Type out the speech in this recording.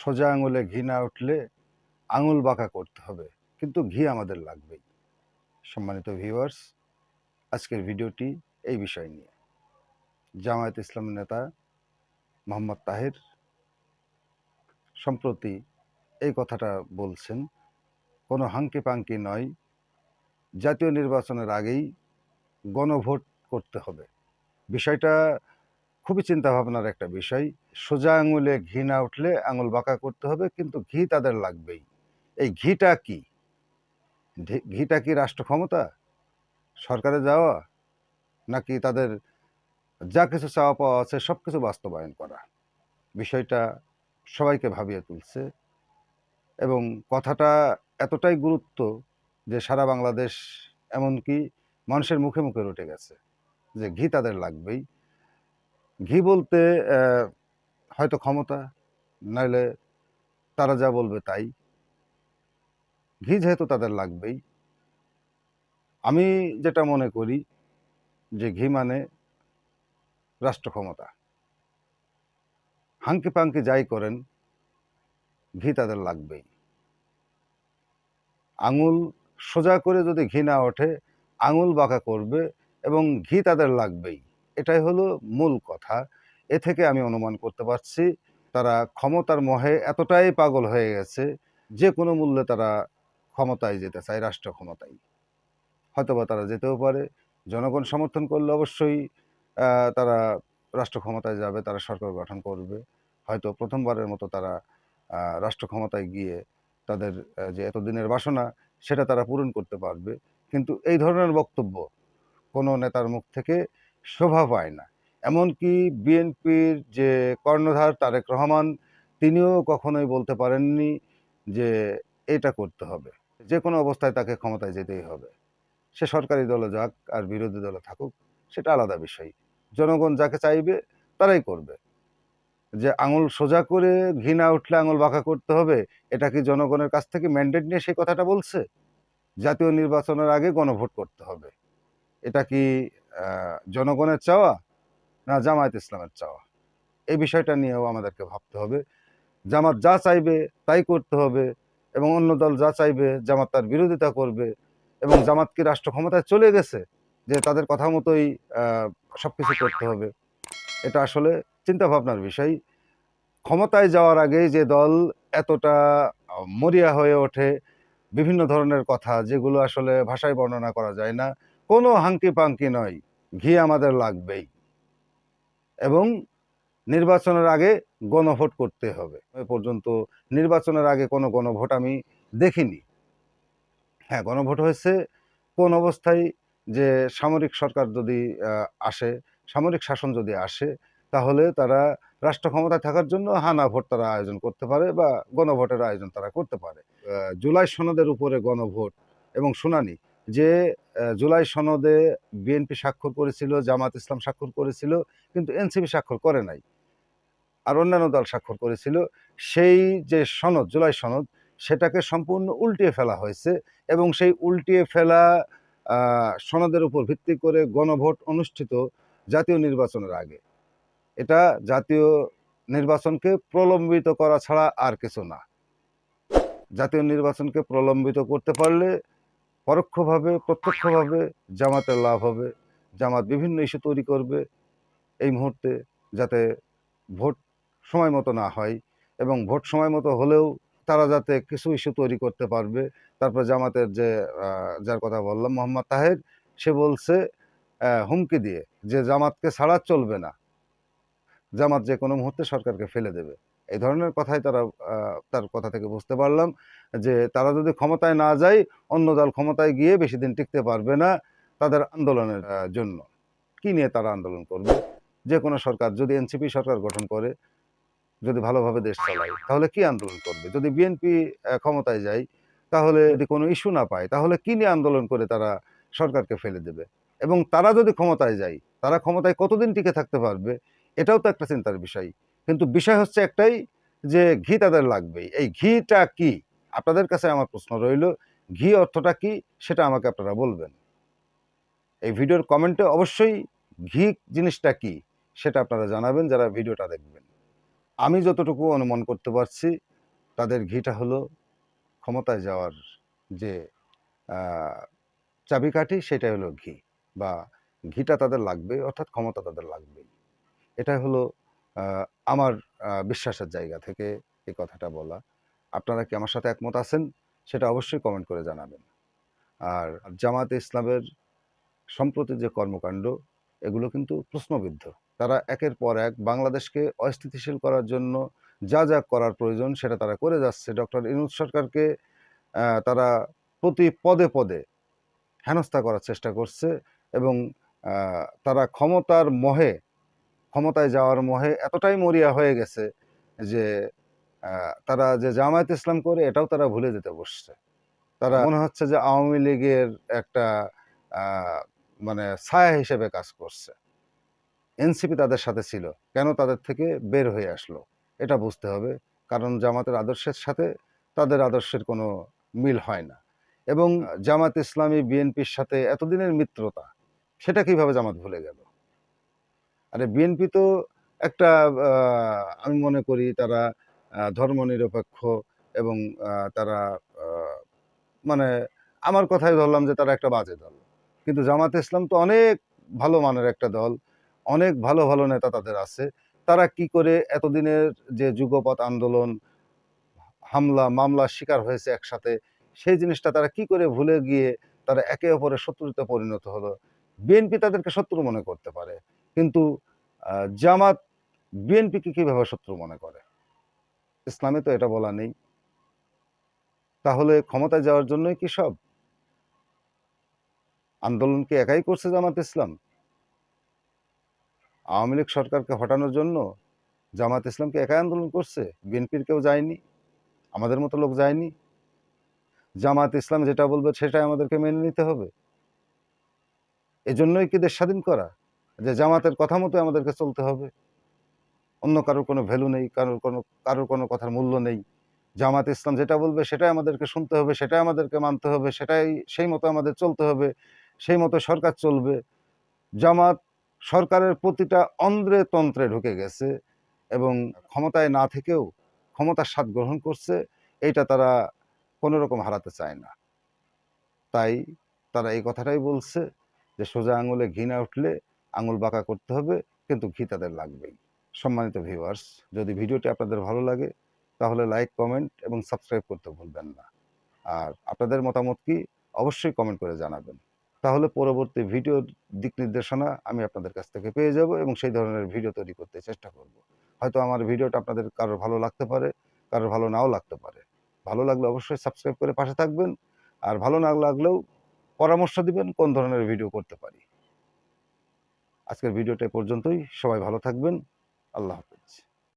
সোজা আঙুলে ঘি না উঠলে আঙুল বাঁকা করতে হবে। কিন্তু ঘি আমাদের লাগবেই। সম্মানিত ভিউয়ার্স আজকের ভিডিওটি এই বিষয় নিয়ে। জামায়াত ইসলামের নেতা মোহাম্মদ তাহের সম্প্রতি এই কথাটা বলছেন, কোনো হাঙ্কি পাঙ্কি নয়, জাতীয় নির্বাচনের আগেই গণভোট করতে হবে। বিষয়টা খুবই চিন্তা ভাবনার একটা বিষয়। সোজা আঙুলে ঘি না উঠলে আঙুল বাঁকা করতে হবে, কিন্তু ঘি তাদের লাগবেই। এই ঘিটা কি? ঘিটা কি রাষ্ট্র ক্ষমতা সরকারে যাওয়া? নাকি তাদের যা কিছু চাওয়া পাওয়া আছে সব কিছু বাস্তবায়ন করা? বিষয়টা সবাইকে ভাবিয়ে তুলছে। এবং কথাটা এতটাই গুরুত্ব যে সারা বাংলাদেশ এমনকি মানুষের মুখে মুখে রটে গেছে যে ঘি তাদের লাগবেই। ঘি বলতে হয়তো ক্ষমতা, নাইলে তারা যা বলবে তাই। ঘি যেহেতু তাদের লাগবেই। আমি যেটা মনে করি যে ঘি মানে রাষ্ট্র ক্ষমতা। হাঙ্কি পাঙ্কি যাই করেন, ঘি তাদের লাগবেই। আঙুল সোজা করে যদি ঘি না ওঠে, আঙুল বাঁকা করবে এবং ঘি তাদের লাগবেই। এটাই হলো মূল কথা। এ থেকে আমি অনুমান করতে পারছি, তারা ক্ষমতার মোহে এতটাই পাগল হয়ে গেছে, যে কোনো মূল্যে তারা ক্ষমতায় যেতে চায়, রাষ্ট্র ক্ষমতায়। হয়তোবা তারা যেতেও পারে, জনগণ সমর্থন করলে অবশ্যই তারা রাষ্ট্র ক্ষমতায় যাবে, তারা সরকার গঠন করবে। হয়তো প্রথমবারের মতো তারা রাষ্ট্র ক্ষমতায় গিয়ে তাদের যে এতদিনের বাসনা, সেটা তারা পূরণ করতে পারবে। কিন্তু এই ধরনের বক্তব্য কোনো নেতার মুখ থেকে শোভা পায় না। এমনকি বিএনপির যে কর্ণধার তারেক রহমান, তিনিও কখনোই বলতে পারেননি যে এটা করতে হবে। যে কোনো অবস্থায় তাকে ক্ষমতায় যেতেই হবে। সে সরকারি দলে যাক আর বিরোধী দলে থাকুক, সেটা আলাদা বিষয়। জনগণ যাকে চাইবে, তারাই করবে। যে আঙুল সোজা করে ঘৃণা উঠলে আঙুল বাঁকা করতে হবে, এটা কি জনগণের কাছ থেকে ম্যান্ডেট নিয়ে সেই কথাটা বলছে? জাতীয় নির্বাচনের আগে গণভোট করতে হবে। এটা কি জনগণের চাওয়া না জামায়াত ইসলামের চাওয়া? এই বিষয়টা নিয়েও আমাদেরকে ভাবতে হবে। জামাত যা চাইবে তাই করতে হবে এবং অন্য দল যা চাইবে জামাত তার বিরোধিতা করবে এবং জামাত কি রাষ্ট্র ক্ষমতায় চলে গেছে যে তাদের কথা মতোই সব কিছু করতে হবে? এটা আসলে চিন্তা ভাবনার বিষয়। ক্ষমতায় যাওয়ার আগে যে দল এতটা মরিয়া হয়ে ওঠে, বিভিন্ন ধরনের কথা যেগুলো আসলে ভাষায় বর্ণনা করা যায় না। কোনো হাঙ্কি পাঙ্কি নয়, ঘি আমাদের লাগবেই। এবং নির্বাচনের আগে গণভোট করতে হবে। এ পর্যন্ত নির্বাচনের আগে কোনো গণভোট আমি দেখিনি। হ্যাঁ গণভোট হয়েছে কোন অবস্থায় যে সামরিক সরকার যদি আসে, সামরিক শাসন যদি আসে, তাহলে তারা রাষ্ট্র ক্ষমতায় থাকার জন্য হানা ভোট তারা আয়োজন করতে পারে বা গণভোটের আয়োজন তারা করতে পারে। জুলাই সনদের উপরে গণভোট এবং শুনানি যে জুলাই সনদে বিএনপি স্বাক্ষর করেছিল, জামাত ইসলাম স্বাক্ষর করেছিল, কিন্তু এনসিপি স্বাক্ষর করে নাই। আর অন্যান্য দল স্বাক্ষর করেছিল। সেই যে সনদ, জুলাই সনদ, সেটাকে সম্পূর্ণ উল্টিয়ে ফেলা হয়েছে এবং সেই উল্টিয়ে ফেলা সনদের উপর ভিত্তি করে গণভোট অনুষ্ঠিত জাতীয় নির্বাচনের আগে। এটা জাতীয় নির্বাচনকে প্রলম্বিত করা ছাড়া আর কিছু না। জাতীয় নির্বাচনকে প্রলম্বিত করতে পারলে পরোক্ষভাবে, প্রত্যক্ষভাবে জামাতের লাভ হবে, জামাত বিভিন্ন ইস্যু তৈরি করবে এই মুহূর্তে যাতে ভোট সময় মতো না হয় এবং ভোট সময় মতো হলেও তারা যাতে কিছু ইস্যু তৈরি করতে পারবে। তারপর জামাতের যে যার কথা বললাম, মোহাম্মদ তাহের, সে বলছে হুমকি দিয়ে যে জামাতকে ছাড়া চলবে না। জামাত যে কোনো মুহূর্তে সরকারকে ফেলে দেবে। এই ধরনের কথাই তারা তার কথা থেকে বুঝতে পারলাম যে তারা যদি ক্ষমতায় না যায়, অন্য দল ক্ষমতায় গিয়ে বেশি দিন টিকতে পারবে না তাদের আন্দোলনের জন্য। কি নিয়ে তারা আন্দোলন করবে? যে কোনো সরকার, যদি এনসিপি সরকার গঠন করে, যদি ভালোভাবে দেশ চালায়, তাহলে কি আন্দোলন করবে? যদি বিএনপি ক্ষমতায় যায়, তাহলে যদি কোনো ইস্যু না পায়, তাহলে কি নিয়ে আন্দোলন করে তারা সরকারকে ফেলে দেবে? এবং তারা যদি ক্ষমতায় যায়, তারা ক্ষমতায় কতদিন টিকে থাকতে পারবে? এটাও তো একটা চিন্তার বিষয়। কিন্তু বিষয় হচ্ছে একটাই যে ঘি তাদের লাগবেই। এই ঘিটা কি? আপনাদের কাছে আমার প্রশ্ন রইল, ঘি অর্থটা কি? সেটা আমাকে আপনারা বলবেন। এই ভিডিওর কমেন্টে অবশ্যই ঘি জিনিসটা কি সেটা আপনারা জানাবেন, যারা ভিডিওটা দেখবেন। আমি যতটুকু অনুমান করতে পারছি, তাদের ঘিটা হলো ক্ষমতায় যাওয়ার যে চাবিকাঠি, সেটাই হলো ঘি। বা ঘিটা তাদের লাগবে অর্থাৎ ক্ষমতা তাদের লাগবেই। এটাই হলো আমার বিশ্বাসের জায়গা থেকে এই কথাটা বলা। আপনারা কি আমার সাথে একমত আছেন? সেটা অবশ্যই কমেন্ট করে জানাবেন। আর জামাতে ইসলামের সম্প্রতি যে কর্মকাণ্ড, এগুলো কিন্তু প্রশ্নবিদ্ধ। তারা একের পর এক বাংলাদেশকে অস্থিতিশীল করার জন্য যা যা করার প্রয়োজন সেটা তারা করে যাচ্ছে। ডক্টর ইনুজ সরকারকে তারা প্রতি পদে পদে হেনস্থা করার চেষ্টা করছে এবং তারা ক্ষমতার মোহে ক্ষমতায় যাওয়ার মোহে এতটাই মরিয়া হয়ে গেছে যে তারা যে জামায়াত ইসলাম করে এটাও তারা ভুলে যেতে বসছে। তারা মনে হচ্ছে যে আওয়ামী লীগের একটা মানে ছায়া হিসেবে কাজ করছে। এনসিপি তাদের সাথে ছিল, কেন তাদের থেকে বের হয়ে আসলো, এটা বুঝতে হবে। কারণ জামাতের আদর্শের সাথে তাদের আদর্শের কোনো মিল হয় না। এবং জামাত ইসলামী, বিএনপির সাথে এতদিনের মিত্রতা, সেটা কীভাবে জামাত ভুলে গেল? আরে বিএনপি তো একটা আমি মনে করি তারা ধর্মনিরপেক্ষ এবং তারা মানে আমার কথাই ধরলাম যে তারা একটা বাজে দল। কিন্তু জামাত ইসলাম তো অনেক ভালো মানের একটা দল, অনেক ভালো ভালো নেতা তাদের আছে। তারা কি করে এতদিনের যে যুগপৎ আন্দোলন, হামলা, মামলার শিকার হয়েছে একসাথে, সেই জিনিসটা তারা কি করে ভুলে গিয়ে তারা একে অপরের শত্রুতে পরিণত হলো? বিএনপি তাদেরকে শত্রু মনে করতে পারে। কিন্তু জামাত বিএনপিকে কীভাবে শত্রু মনে করে? ইসলামে তো এটা বলা নেই। তাহলে ক্ষমতায় যাওয়ার জন্যই কি সব? আন্দোলনকে একাই করছে জামাত ইসলাম? আওয়ামী লীগ সরকারকে হটানোর জন্য জামাত ইসলামকে একাই আন্দোলন করছে? বিএনপির কেউ যায়নি? আমাদের মতো লোক যায়নি? জামাত ইসলাম যেটা বলবে সেটাই আমাদেরকে মেনে নিতে হবে। এজন্যই কি দেশ স্বাধীন করা? যে জামাতের কথা মতো আমাদেরকে চলতে হবে। অন্য কারোর কোনো ভ্যালু নেই, কারোর কোনো কারোর কোনো কথার মূল্য নেই। জামাত ইসলাম যেটা বলবে সেটাই আমাদেরকে শুনতে হবে, সেটাই আমাদেরকে মানতে হবে, সেটাই সেই মতো আমাদের চলতে হবে, সেই মতো সরকার চলবে। জামাত সরকারের প্রতিটা অন্ধ্রে তন্ত্রে ঢুকে গেছে এবং ক্ষমতায় না থেকেও ক্ষমতার স্বাদ গ্রহণ করছে, এইটা তারা কোনো রকম হারাতে চায় না। তাই তারা এই কথাটাই বলছে যে সোজা আঙুলে ঘি না উঠলে আঙুল বাঁকা করতে হবে, কিন্তু ঘি তাদের লাগবেই। সম্মানিত ভিউয়ার্স যদি ভিডিওটি আপনাদের ভালো লাগে, তাহলে লাইক কমেন্ট এবং সাবস্ক্রাইব করতে ভুলবেন না। আর আপনাদের মতামত কি, অবশ্যই কমেন্ট করে জানাবেন। তাহলে পরবর্তী ভিডিওর দিক নির্দেশনা আমি আপনাদের কাছ থেকে পেয়ে যাব এবং সেই ধরনের ভিডিও তৈরি করতে চেষ্টা করব। হয়তো আমার ভিডিওটা আপনাদের কারোর ভালো লাগতে পারে, কারোর ভালো নাও লাগতে পারে। ভালো লাগলে অবশ্যই সাবস্ক্রাইব করে পাশে থাকবেন, আর ভালো না লাগলেও পরামর্শ দিবেন কোন ধরনের ভিডিও করতে পারি। আজকের ভিডিওটা পর্যন্তই। সবাই ভালো থাকবেন। আল্লাহ হাফেজ।